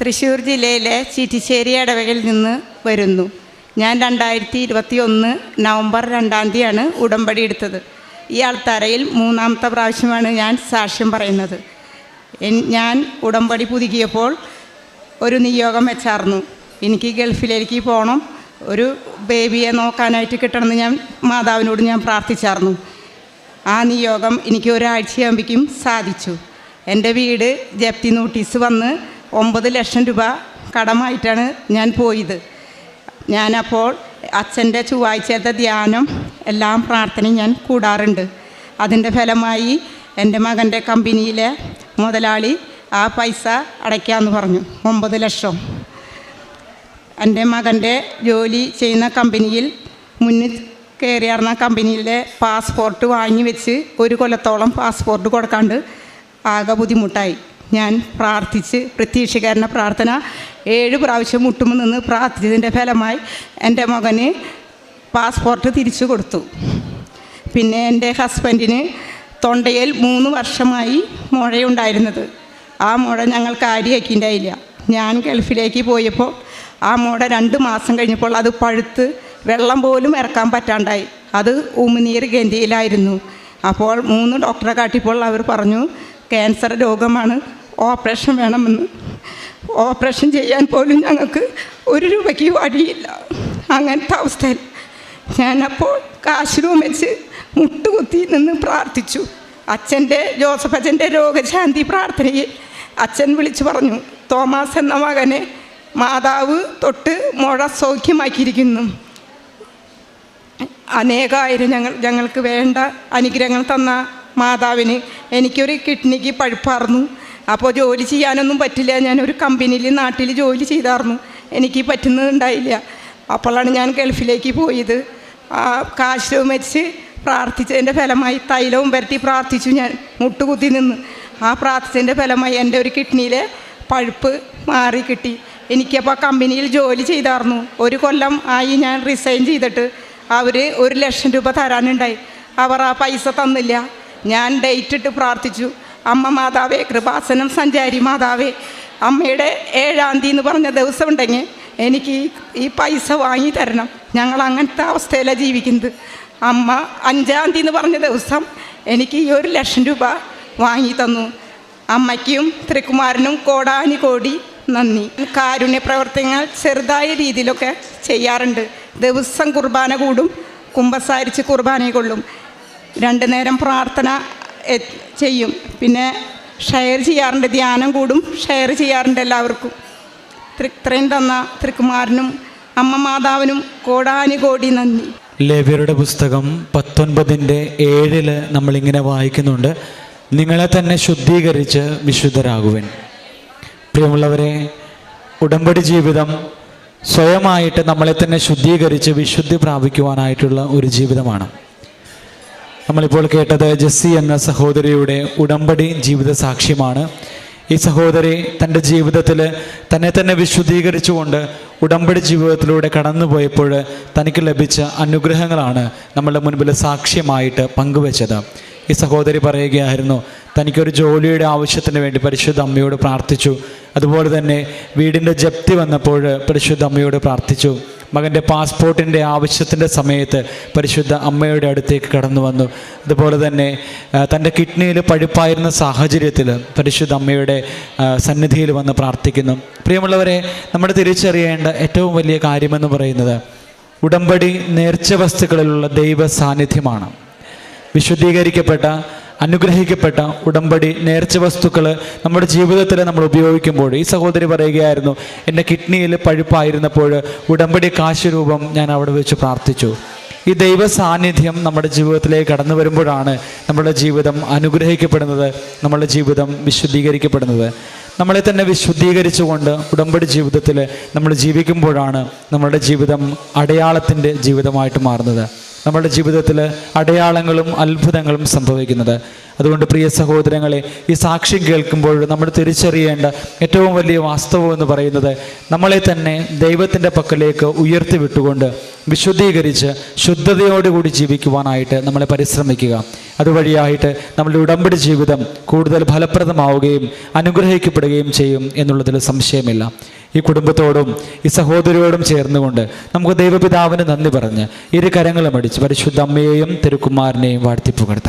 തൃശ്ശൂർ ജില്ലയിലെ ചീറ്റിശ്ശേരി ഇടവകയിൽ നിന്ന് വരുന്നു. ഞാൻ രണ്ടായിരത്തി ഇരുപത്തി ഒന്ന് നവംബർ രണ്ടാം തീയതിയാണ് ഉടമ്പടി എടുത്തത്. ഈ ആൾത്തറയിൽ മൂന്നാമത്തെ പ്രാവശ്യമാണ് ഞാൻ സാക്ഷ്യം പറയുന്നത്. ഞാൻ ഉടമ്പടി പുതുക്കിയപ്പോൾ ഒരു നിയോഗം വെച്ചായിരുന്നു എനിക്ക് ഗൾഫിലേക്ക് പോകണം ഒരു ബേബിയെ നോക്കാനായിട്ട് കിട്ടണമെന്ന് ഞാൻ മാതാവിനോട് ഞാൻ പ്രാർത്ഥിച്ചായിരുന്നു ആ നിയോഗം എനിക്ക് ഒരാഴ്ചയാകുമ്പോഴേക്കും സാധിച്ചു. എന്റെ വീട് ജപ്തി നോട്ടീസ് വന്ന് ഒമ്പത് ലക്ഷം രൂപ കടമായിട്ടാണ് ഞാൻ പോയത്. ഞാനപ്പോൾ അച്ഛന്റെ ചൊവ്വാഴ്ചത്തെ ധ്യാനം എല്ലാം പ്രാർത്ഥനയും ഞാൻ കൂടാറുണ്ട്. അതിന്റെ ഫലമായി എന്റെ മകന്റെ കമ്പനിയിലെ മുതലാളി ആ പൈസ അടയ്ക്കാമെന്ന് പറഞ്ഞു ഒമ്പത് ലക്ഷം. എന്റെ മകന്റെ ജോലി ചെയ്യുന്ന കമ്പനിയിൽ മുന്നിൽ കയറിയാർന്ന കമ്പനിയിലെ പാസ്പോർട്ട് വാങ്ങി വെച്ച് ഒരു കൊല്ലത്തോളം പാസ്പോർട്ട് കൊടുക്കാണ്ട് ആകെ ബുദ്ധിമുട്ടായി. ഞാൻ പ്രാർത്ഥിച്ച് പ്രത്യക്ഷീകരണ പ്രാർത്ഥന ഏഴ് പ്രാവശ്യം മുട്ടുമ്പോൾ നിന്ന് പ്രാർത്ഥിച്ചതിന്റെ ഫലമായി എന്റെ മകന് പാസ്പോർട്ട് തിരിച്ചു കൊടുത്തു. പിന്നെ എന്റെ ഹസ്ബൻഡിന് തൊണ്ടയിൽ മൂന്ന് വർഷമായി മുഴയുണ്ടായിരുന്നത്. ആ മുഴ ഞങ്ങൾ കാര്യമാക്കിണ്ടായില്ല ഞാൻ ഗൾഫിലേക്ക് പോയപ്പോൾ ആ മുഴ രണ്ട് മാസം കഴിഞ്ഞപ്പോൾ അത് പഴുത്ത് വെള്ളം പോലും ഇറക്കാൻ പറ്റാണ്ടായി. അത് ഉമിനീർ ഗന്ധിയിലായിരുന്നു. അപ്പോൾ മൂന്ന് ഡോക്ടറെ കാട്ടിയപ്പോൾ അവർ പറഞ്ഞു ക്യാൻസർ രോഗമാണ്. ഓപ്പറേഷൻ വേണമെന്ന്. ഓപ്പറേഷൻ ചെയ്യാൻ പോലും ഞങ്ങൾക്ക് ഒരു രൂപയ്ക്ക് വഴിയില്ല. അങ്ങനത്തെ അവസ്ഥയിൽ ഞാനപ്പോൾ കാശിലും വെച്ച് മുട്ടുകുത്തി നിന്ന് പ്രാർത്ഥിച്ചു. അച്ഛന്റെ ജോസഫ് അച്ഛന്റെ രോഗശാന്തി പ്രാർത്ഥനയിൽ അച്ഛൻ വിളിച്ചു പറഞ്ഞു തോമസ് എന്ന മകനെ മാതാവ് തൊട്ട് മുഴ സൗഖ്യമാക്കിയിരിക്കുന്നു. അനേകായിരം ഞങ്ങൾ ഞങ്ങൾക്ക് വേണ്ട അനുഗ്രഹങ്ങൾ തന്ന മാതാവിന് എനിക്കൊരു കിഡ്നിക്ക് പഴുപ്പാർന്നു. അപ്പോൾ ജോലി ചെയ്യാനൊന്നും പറ്റില്ല. ഞാനൊരു കമ്പനിയിൽ നാട്ടിൽ ജോലി ചെയ്തായിരുന്നു എനിക്ക് പറ്റുന്നുണ്ടായില്ല. അപ്പോഴാണ് ഞാൻ ഗൾഫിലേക്ക് പോയത്. ആ കാശ് വെച്ച് പ്രാർത്ഥിച്ചതിന്റെ ഫലമായി തൈലവും പുരട്ടി പ്രാർത്ഥിച്ചു ഞാൻ. മുട്ടുകുത്തി നിന്ന്. ആ പ്രാർത്ഥിച്ചതിന്റെ ഫലമായി എന്റെ ഒരു കിഡ്നിയിലെ പഴുപ്പ് മാറി കിട്ടി. എനിക്കപ്പോൾ കമ്പനിയിൽ ജോലി ചെയ്തായിരുന്നു ഒരു കൊല്ലം ആയി ഞാൻ റിസൈൻ ചെയ്തിട്ട് അവർ ഒരു ലക്ഷം രൂപ തരാനുണ്ടായി. അവർ ആ പൈസ തന്നില്ല. ഞാൻ ഡേറ്റ് ഇട്ട് പ്രാർത്ഥിച്ചു. അമ്മ മാതാവേ കൃപാസനം സഞ്ചാരി മാതാവേ അമ്മയുടെ ഏഴാം തീയതി എന്ന് പറഞ്ഞ ദിവസം ഉണ്ടെങ്കിൽ എനിക്ക് ഈ- പൈസ വാങ്ങി തരണം. ഞങ്ങൾ അങ്ങനത്തെ അവസ്ഥയിലാണ് ജീവിക്കുന്നത്. അമ്മ അഞ്ചാം തീയതി എന്ന് പറഞ്ഞ ദിവസം എനിക്ക് ഈ ഒരു ലക്ഷം രൂപ വാങ്ങി തന്നു. അമ്മയ്ക്കും ത്രികുമാരനും കോടാനി കോടി നന്ദി. കാരുണ്യ പ്രവർത്തനങ്ങൾ ചെറുതായ രീതിയിലൊക്കെ ചെയ്യാറുണ്ട്. ദിവസം കുർബാന കൂടും കുമ്പസാരിച്ച് കുർബാന കൊള്ളും. രണ്ടു നേരം പ്രാർത്ഥന ചെയ്യും. പിന്നെ ഷെയർ ചെയ്യാറുണ്ട് ധ്യാനം കൂടും ഷെയർ ചെയ്യാറുണ്ട് എല്ലാവർക്കും. ത്രി- ഇത്രയും തന്ന തൃക്കുമാരനും അമ്മ മാതാവിനും കോടാനുകോടി നന്ദി. ലേവ്യരുടെ പുസ്തകം പത്തൊൻപതിന്റെ ഏഴിൽ നമ്മളിങ്ങനെ വായിക്കുന്നുണ്ട്. നിങ്ങളെ തന്നെ ശുദ്ധീകരിച്ച് വിശുദ്ധരാകുവൻ. പ്രിയമുള്ളവരെ ഉടമ്പടി ജീവിതം സ്വയമായിട്ട് നമ്മളെ തന്നെ ശുദ്ധീകരിച്ച് വിശുദ്ധി പ്രാപിക്കുവാനായിട്ടുള്ള ഒരു ജീവിതമാണ്. നമ്മളിപ്പോൾ കേട്ടത് ജെസ്സി എന്ന സഹോദരിയുടെ ഉടമ്പടി ജീവിത സാക്ഷ്യമാണ്. ഈ സഹോദരി തന്റെ ജീവിതത്തിൽ തന്നെ തന്നെ വിശുദ്ധീകരിച്ചുകൊണ്ട് ഉടമ്പടി ജീവിതത്തിലൂടെ കടന്നുപോയപ്പോൾ തനിക്ക് ലഭിച്ച അനുഗ്രഹങ്ങളാണ് നമ്മളുടെ മുൻപിൽ സാക്ഷ്യമായിട്ട് പങ്കുവച്ചത്. ഈ സഹോദരി പറയുകയായിരുന്നു തനിക്കൊരു ജോലിയുടെ ആവശ്യത്തിന് വേണ്ടി പരിശുദ്ധ അമ്മയോട് പ്രാർത്ഥിച്ചു. അതുപോലെ തന്നെ വീടിന്റെ ജപ്തി വന്നപ്പോൾ പരിശുദ്ധ അമ്മയോട് പ്രാർത്ഥിച്ചു. മകന്റെ പാസ്പോർട്ടിന്റെ ആവശ്യത്തിന്റെ സമയത്ത് പരിശുദ്ധ അമ്മയുടെ അടുത്തേക്ക് കടന്നു വന്നു. അതുപോലെ തന്നെ തന്റെ കിഡ്നിയിൽ പഴുപ്പായിരുന്ന സാഹചര്യത്തിൽ പരിശുദ്ധ അമ്മയുടെ സന്നിധിയിൽ വന്ന് പ്രാർത്ഥിക്കുന്നു. പ്രിയമുള്ളവരെ നമ്മൾ തിരിച്ചറിയേണ്ട ഏറ്റവും വലിയ കാര്യമെന്ന് പറയുന്നത് ഉടമ്പടി നേർച്ച വസ്തുക്കളിലുള്ള ദൈവ സാന്നിധ്യമാണ് വിശുദ്ധീകരിക്കപ്പെട്ട അനുഗ്രഹിക്കപ്പെട്ട ഉടമ്പടി നേർച്ച വസ്തുക്കൾ നമ്മുടെ ജീവിതത്തിൽ നമ്മൾ ഉപയോഗിക്കുമ്പോൾ. ഈ സഹോദരി പറയുകയായിരുന്നു എന്റെ കിഡ്നിയിൽ പഴുപ്പായിരുന്നപ്പോൾ ഉടമ്പടി കാശുരൂപം ഞാൻ അവിടെ വെച്ച് പ്രാർത്ഥിച്ചു. ഈ ദൈവ സാന്നിധ്യം നമ്മുടെ ജീവിതത്തിലേക്ക് കടന്നു വരുമ്പോഴാണ് നമ്മുടെ ജീവിതം അനുഗ്രഹിക്കപ്പെടുന്നത് നമ്മുടെ ജീവിതം വിശുദ്ധീകരിക്കപ്പെടുന്നത്. നമ്മളെ തന്നെ വിശുദ്ധീകരിച്ചുകൊണ്ട് ഉടമ്പടി ജീവിതത്തിൽ നമ്മൾ ജീവിക്കുമ്പോഴാണ് നമ്മുടെ ജീവിതം അടയാളത്തിന്റെ ജീവിതമായിട്ട് മാറുന്നത്. നമ്മുടെ ജീവിതത്തിൽ അടയാളങ്ങളും അത്ഭുതങ്ങളും സംഭവിക്കുന്നത്. അതുകൊണ്ട് പ്രിയ സഹോദരങ്ങളെ ഈ സാക്ഷ്യം കേൾക്കുമ്പോൾ നമ്മൾ തിരിച്ചറിയേണ്ട ഏറ്റവും വലിയ വാസ്തവം എന്ന് പറയുന്നത് നമ്മളെ തന്നെ ദൈവത്തിന്റെ പക്കലേക്ക് ഉയർത്തി വിട്ടുകൊണ്ട് വിശുദ്ധീകരിച്ച് ശുദ്ധതയോടുകൂടി ജീവിക്കുവാനായിട്ട് നമ്മളെ പരിശ്രമിക്കുക. അതുവഴിയായിട്ട് നമ്മുടെ ഉടമ്പടി ജീവിതം കൂടുതൽ ഫലപ്രദമാവുകയും അനുഗ്രഹിക്കപ്പെടുകയും ചെയ്യും എന്നുള്ളതിൽ സംശയമില്ല. ഈ കുടുംബത്തോടും ഈ സഹോദരിയോടും ചേർന്നുകൊണ്ട് നമുക്ക് ദൈവപിതാവിന് നന്ദി പറഞ്ഞ് ഇരു കരങ്ങളും അടിച്ച് പരിശുദ്ധ അമ്മയെയും തിരുക്കുമാരനെയും വാഴ്ത്തിപ്പുകഴ്ത്താം.